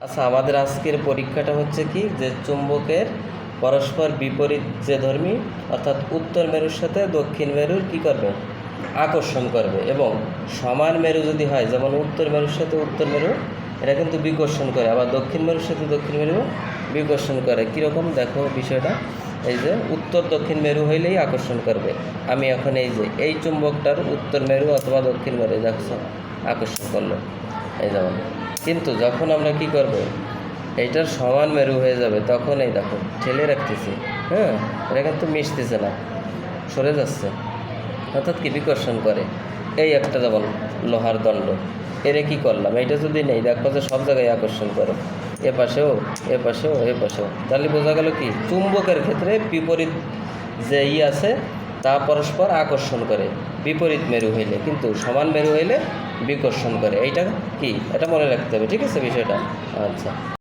আচ্ছা আমাদের আজকের পরীক্ষাটা হচ্ছে কি? যে চুম্বকের পরস্পর বিপরীত যে ধর্মী, অর্থাৎ উত্তর মেরুর সাথে দক্ষিণ মেরুর কি করবে? আকর্ষণ করবে। এবং সমান মেরু যদি হয়, যেমন উত্তর মেরুর সাথে উত্তর মেরু, এটা কিন্তু বিকর্ষণ করে। আবার দক্ষিণ মেরুর সাথে দক্ষিণ মেরু বিকর্ষণ করে। কীরকম? দেখো বিষয়টা। এই যে উত্তর দক্ষিণ মেরু হইলেই আকর্ষণ করবে। আমি এখন এই যে এই চুম্বকটার উত্তর মেরু অথবা দক্ষিণ মেরু দেখছ আকর্ষণ করল। এই যেমন কিন্তু যখন আমরা কি করব? এইটার সমান মেরু হয়ে যাবে, তখন এই দেখো, ঠেলে রাখতেছি হ্যাঁ? এটা কিন্তু মিশতেছে না, সরে যাচ্ছে। অর্থাৎ কি? বিকর্ষণ করে। এই একটা যেমন লোহার দণ্ড, এরে কি করলাম? এইটা যদি নেই দেখো যে সব জায়গায় আকর্ষণ করে। এ পাশেও এ পাশেও এ পাশেও। তাহলে বোঝা গেল কি? চুম্বকের ক্ষেত্রে বিপরীত যে ই আছে, তা পরস্পর আকর্ষণ করে। বিপরীত মেরু হইলে, কিন্তু সমান মেরু হইলে বিকর্ষণ করে। এইটা কি? এটা মনে রাখতে হবে ঠিক আছে বিষয়টা? আচ্ছা।